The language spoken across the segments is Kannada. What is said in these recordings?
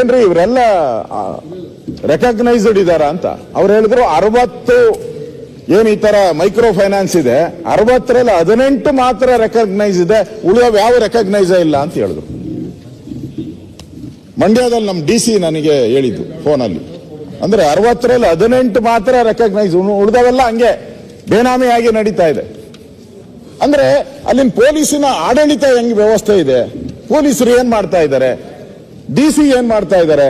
ಏನ್ರಿ ಇವರೆಲ್ಲ ರೆಕಗ್ನೈಸ್ಡ್ ಇದಾರ ಅಂತ? ಅವ್ರು ಹೇಳಿದ್ರು ಅರವತ್ತು, ಏನ್ ಈ ತರ ಮೈಕ್ರೋ ಫೈನಾನ್ಸ್ ಇದೆ, ಅರವತ್ತರಲ್ಲಿ ಹದಿನೆಂಟು ಮಾತ್ರ ರೆಕಗ್ನೈಸ್ ಇದೆ ಉಳಿಯೋ ಯಾವ ರೆಕಗ್ನೈಸ್ ಇಲ್ಲ ಅಂತ ಹೇಳಿದ್ರು. ಮಂಡ್ಯದಲ್ಲಿ ನಮ್ಮ ಡಿ ಸಿ ನನಗೆ ಹೇಳಿದ್ದು ಫೋನಲ್ಲಿ. ಅಂದ್ರೆ ಅರವತ್ತರಲ್ಲಿ ಹದಿನೆಂಟು ಮಾತ್ರ ರೆಕಗ್ನೈಸ್ ಉಳಿದವೆಲ್ಲ ಹಂಗೆ ಬೇನಾಮಿಯಾಗಿ ನಡೀತಾ ಇದೆ. ಅಂದ್ರೆ ಅಲ್ಲಿನ ಪೊಲೀಸಿನ ಆಡಳಿತ ಹೆಂಗ್ ವ್ಯವಸ್ಥೆ ಇದೆ? ಪೊಲೀಸರು ಏನ್ ಮಾಡ್ತಾ ಇದ್ದಾರೆ ಡಿ ಸಿ ಏನ್ ಮಾಡ್ತಾ ಇದ್ದಾರೆ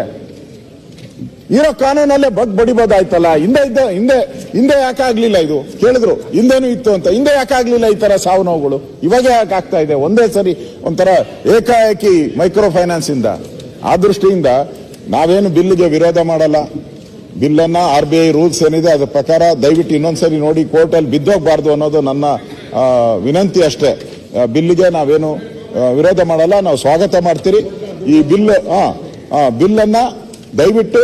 ಇರೋ ಕಾನೂನಲ್ಲೇ ಬಗ್ ಬಡಿಬೋದಾಯ್ತಲ್ಲ? ಹಿಂದೆ ಇದ್ದ, ಹಿಂದೆ ಹಿಂದೆ ಯಾಕೆ ಆಗ್ಲಿಲ್ಲ ಇದು? ಕೇಳಿದ್ರು, ಹಿಂದೇನು ಇತ್ತು ಅಂತ. ಹಿಂದೆ ಯಾಕೆ ಆಗ್ಲಿಲ್ಲ ಈ ತರ ಸಾವು ನೋವುಗಳು? ಇವಾಗ ಯಾಕೆ ಆಗ್ತಾ ಇದೆ? ಒಂದೇ ಸರಿ ಒಂಥರ ಏಕಾಏಕಿ ಮೈಕ್ರೋ ಫೈನಾನ್ಸ್ ಇಂದ. ಆ ದೃಷ್ಟಿಯಿಂದ ನಾವೇನು ಬಿಲ್ಗೆ ವಿರೋಧ ಮಾಡಲ್ಲ. ಬಿಲ್ಲನ್ನ ಆರ್ ಬಿ ಐ ರೂಲ್ಸ್ ಏನಿದೆ, ಅದ್ರ ಪ್ರಕಾರ ದಯವಿಟ್ಟು ಇನ್ನೊಂದ್ಸರಿ ನೋಡಿ ಕೋರ್ಟಲ್ಲಿ ಬಿದ್ದೋಗ್ಬಾರ್ದು ಅನ್ನೋದು ನನ್ನ ವಿನಂತಿ ಅಷ್ಟೇ. ಬಿಲ್ಗೆ ನಾವೇನು ವಿರೋಧ ಮಾಡಲ್ಲ. ನಾವು ಸ್ವಾಗತ ಮಾಡ್ತೀರಿ. ಈ ಬಿಲ್ ಆ, ಆ, ಬಿಲ್ಲನ್ನ ದಯವಿಟ್ಟು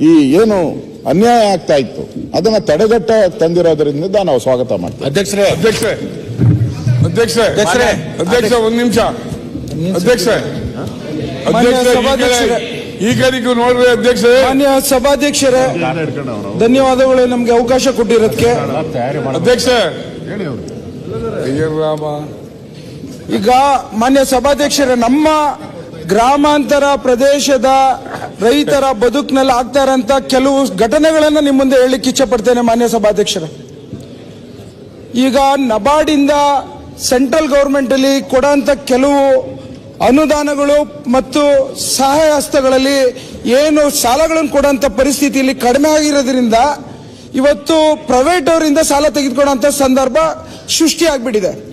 ಈ ಏನು ಅನ್ಯಾಯ ಆಗ್ತಾ ಇತ್ತು ಅದನ್ನ ತಡೆಗಟ್ಟ ತಂದಿರೋದ್ರಿಂದ ನಾವು ಸ್ವಾಗತ ಮಾಡ್ತೀವಿ. ಅಧ್ಯಕ್ಷರೇ ಅಧ್ಯಕ್ಷರೇ ಅಧ್ಯಕ್ಷರೇ ಅಧ್ಯಕ್ಷರೇ. ಅಧ್ಯಕ್ಷ ಒಂದ್ ನಿಮಿಷ. ಅಧ್ಯಕ್ಷರೇ ಮಾನ್ಯ ಅಧ್ಯಕ್ಷ ಸಭಾಧ್ಯಕ್ಷರೇ. ಈ ಕಡೆಗೂ ನೋಡ್ರಿ ಅಧ್ಯಕ್ಷ ಮಾನ್ಯ ಸಭಾಧ್ಯಕ್ಷರೇ ಧನ್ಯವಾದಗಳು ನಮ್ಗೆ ಅವಕಾಶ ಕೊಟ್ಟಿರೋದಕ್ಕೆ ಅಧ್ಯಕ್ಷ ಈಗ ಮಾನ್ಯ ಸಭಾಧ್ಯಕ್ಷರೇ ನಮ್ಮ ಗ್ರಾಮಾಂತರ ಪ್ರದೇಶದ ರೈತರ ಬದುಕಿನಲ್ಲಿ ಆಗ್ತಾ ಇರೋಂಥ ಕೆಲವು ಘಟನೆಗಳನ್ನು ನಿಮ್ಮ ಮುಂದೆ ಹೇಳಲಿಕ್ಕೆ ಇಚ್ಛಪಡ್ತೇನೆ ಮಾನ್ಯ ಸಭಾಧ್ಯಕ್ಷರೇ. ಈಗ ನಬಾರ್ಡಿಂದ ಸೆಂಟ್ರಲ್ ಗೌರ್ಮೆಂಟಲ್ಲಿ ಕೊಡೋಂಥ ಕೆಲವು ಅನುದಾನಗಳು ಮತ್ತು ಸಹಾಯ ಹಸ್ತಗಳಲ್ಲಿ ಏನು ಸಾಲಗಳನ್ನು ಕೊಡೋಂಥ ಪರಿಸ್ಥಿತಿಯಲ್ಲಿ ಕಡಿಮೆ ಆಗಿರೋದ್ರಿಂದ ಇವತ್ತು ಪ್ರೈವೇಟ್ ಅವರಿಂದ ಸಾಲ ತೆಗೆದುಕೊಳ್ಳೋಂಥ ಸಂದರ್ಭ ಸೃಷ್ಟಿಯಾಗ್ಬಿಟ್ಟಿದೆ.